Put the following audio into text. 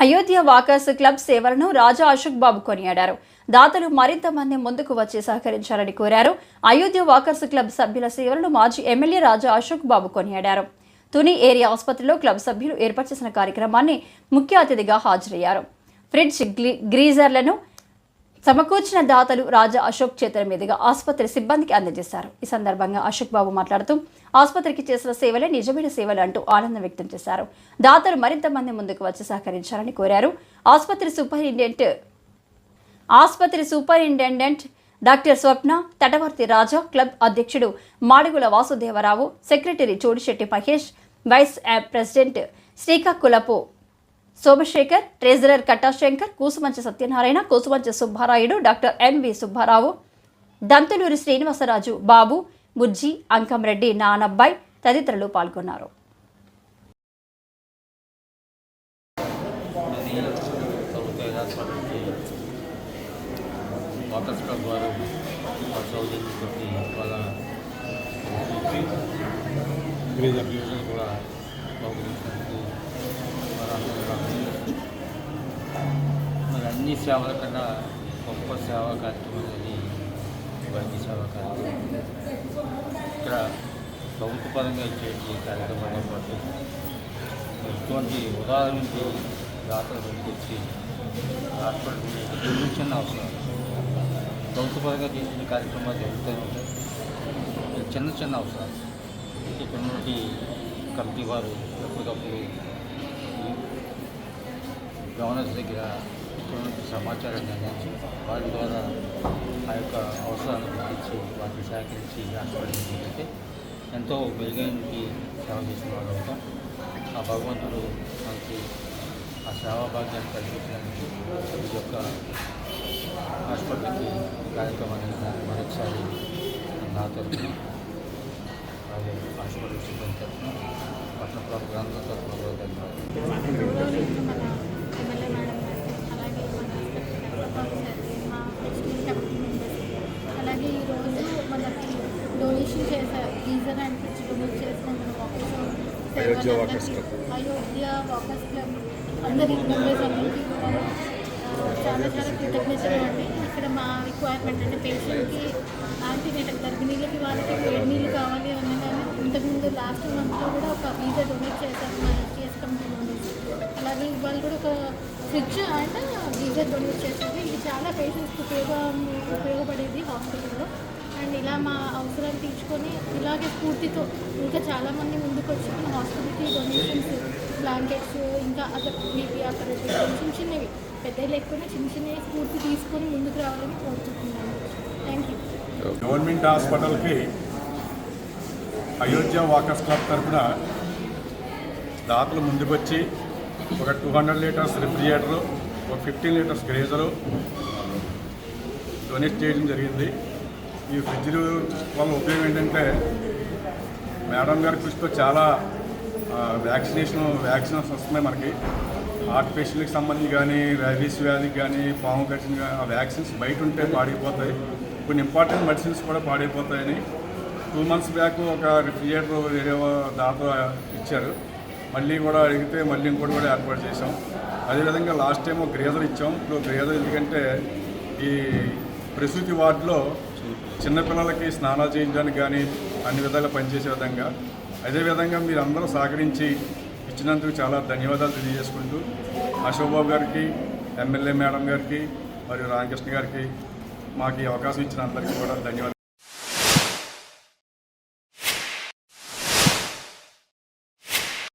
Ayodhya walkers club సేవలను రాజా అశోక్ బాబు కొనియాడారు. దాతలు మరింత మంది ముందుకు వచ్చి సహకరించాలని కోరారు. అయోధ్య వాకర్స్ క్లబ్ సభ్యుల సేవలను మాజీ ఎమ్మెల్యే రాజా అశోక్ బాబు కొనియాడారు. తుని ఏరియా ఆసుపత్రిలో క్లబ్ సభ్యులు ఏర్పాటు చేసిన కార్యక్రమాన్ని ముఖ్య అతిథిగా హాజరయ్యారు. ఫ్రిడ్జ్ గ్రీజర్లను సమకూర్చిన దాతలు రాజా అశోక్ చేతుల మీదుగా ఆసుపత్రి సిబ్బందికి అందజేశారు. ఈ సందర్భంగా అశోక్ బాబు మాట్లాడుతూ ఆసుపత్రికి చేసిన సేవలే నిజమైన సేవలు అంటూ ఆనందం వ్యక్తం చేశారు. దాతలు మరింత మంది ముందుకు వచ్చి సహకరించాలని కోరారు. ఆసుపత్రి సూపరింటెండెంట్ ఆసుపత్రి superintendent doctor Swapna Tatavarthi Raja club అధ్యక్షుడు Madugula Vasudevarao secretary Chodisetti Mahesh vice president Srikakulapu Somasekhar treasurer Kattashankar Kusumanchi Satyanarayana Kusumanchi Subbarayudu doctor MV Subbarao Dantuluri Srinivasaraju Babu Bujji Ankamreddy Nanabbai తదితరులు పాల్గొన్నారు. వాళ్ళ కూడా మరి అన్ని సేవల కన్నా గొప్ప సేవా కార్యక్రమం అనేది వైద్య సేవా కార్యక్రమం ఇక్కడ ప్రభుత్వ పరంగా ఇచ్చే ఈ పాటు ఇటువంటి ఉదాహరణకి దాతలు ముందుకొచ్చి హాస్పిటల్ చిన్న అవసరం ప్రభుత్వపరంగా చేసిన కార్యక్రమాలు జరుగుతూనే ఉంటాయి. చిన్న చిన్న అవసరాలు. ఇక్కడ నుండి కమిటీ వారు ఎప్పటికప్పుడు గవర్నర్స్ దగ్గర ఇక్కడ నుండి సమాచారాన్ని అందించి వారి ద్వారా ఆ యొక్క అవసరాలను గుర్తించి వాటిని సేకరించి హాస్పిటల్ తీసుకెళ్తే ఎంతో మెరుగైనకి సేవ చేసిన వాళ్ళు అవుతాం ఆ భగవంతుడు మనకి ఆ సేవా భాగ్యాన్ని కల్పించడానికి ఈ యొక్క హాస్పిటల్కి కార్యక్రమాన్ని మరొకసారి నా తరఫున అలాగే హాస్పిటల్ సిబ్బంది తరఫున పట్టణ ప్రాంతాల తరఫున కూడా ధన్యవాదాలు గౌరవనీయులు మన ఎమ్మెల్యే మేడం గారికి, అలాగే మన మా స్కూల్ కమిటీ మెంబర్స్ అలాగే ఈరోజు మనకి డొనేషన్ చేశారు గీజర్ అండ్ ఫ్రిడ్జ్ డొనేట్ చేసిన మన వాకర్స్ అయోధ్య వాకర్స్ క్లబ్. అందరి మెంబర్స్ అందరికీ చాలా చాలా కృతజ్ఞతలు అండి. ఇక్కడ మా రిక్వైర్మెంట్ అంటే పేషెంట్కి యాంటీనేటల్ గర్భిణీలకి వాళ్ళకి వేడి నీళ్ళు కావాలి అని కానీ ఇంతకుముందు లాస్ట్ మంత్లో కూడా ఒక వీజా డొనేట్ చేశారు మా ఎస్టీఎస్ కమిటీ అలాగే ఇవాళ కూడా ఒక ఫ్రిడ్జ్ అండ్ గీజర్ డొనేట్ చేశారు. ఇది చాలా పేషెంట్స్కి ఉపయోగం ఉపయోగపడేది హాస్పిటల్లో అండ్ ఇలా మా అవసరాలు తీర్చుకొని ఇలాగే స్ఫూర్తితో ఇంకా చాలామంది ముందుకు వచ్చి మన హాస్పిటల్కి డొనేషన్స్ బ్లాంకెట్స్ ఇంకా అక్కడ బీపీ అక్కడ చిన్న చిన్నవి పెద్దవి లేకపోయినా చిన్న చిన్నవి స్ఫూర్తి తీసుకొని ముందుకు రావాలని కోరుకుంటున్నాను. థ్యాంక్ యూ గవర్నమెంట్ హాస్పిటల్కి అయోధ్య వాకర్స్ క్లబ్ తరఫున దాతలు ముందుకొచ్చి ఒక టూ హండ్రెడ్ లీటర్స్ రిఫ్రిజిరేటరు ఒక ఫిఫ్టీన్ లీటర్స్ గ్రేజరు డొనేట్ చేయడం జరిగింది. ఈ ఫ్రిడ్జ్లు వల్ల ఉపయోగం ఏంటంటే మేడం గారి కృషితో చాలా వ్యాక్సినేషన్ వ్యాక్సిన్స్ వస్తున్నాయి మనకి. హార్ట్ పేషెంట్కి సంబంధించి కానీ రైబీస్ వ్యాధికి కానీ పాము కట్టిన కానీ ఆ వ్యాక్సిన్స్ బయట ఉంటే పాడైపోతాయి. కొన్ని ఇంపార్టెంట్ మెడిసిన్స్ కూడా పాడైపోతాయని. టూ మంత్స్ బ్యాక్ ఒక రిఫ్రిజిరేటర్ వేరే దాత ఇచ్చారు. మళ్ళీ కూడా అడిగితే మళ్ళీ ఇంకోటి కూడా ఏర్పాటు చేసాం అదేవిధంగా లాస్ట్ టైం ఒక గ్రేజర్ ఇచ్చాం. ఇప్పుడు గ్రేజర్ ఎందుకంటే ఈ ప్రసూతి వార్డులో చిన్నపిల్లలకి స్నానాలు చేయించడానికి కానీ అన్ని విధాలుగా పనిచేసే విధంగా అదేవిధంగా మీరు అందరూ సహకరించి ఇచ్చినందుకు చాలా ధన్యవాదాలు తెలియజేసుకుంటూ అశోక్బాబు గారికి ఎమ్మెల్యే మేడం గారికి మరియు రామకృష్ణ గారికి మాకు ఈ అవకాశం ఇచ్చిన అందరికీ కూడా ధన్యవాదాలు.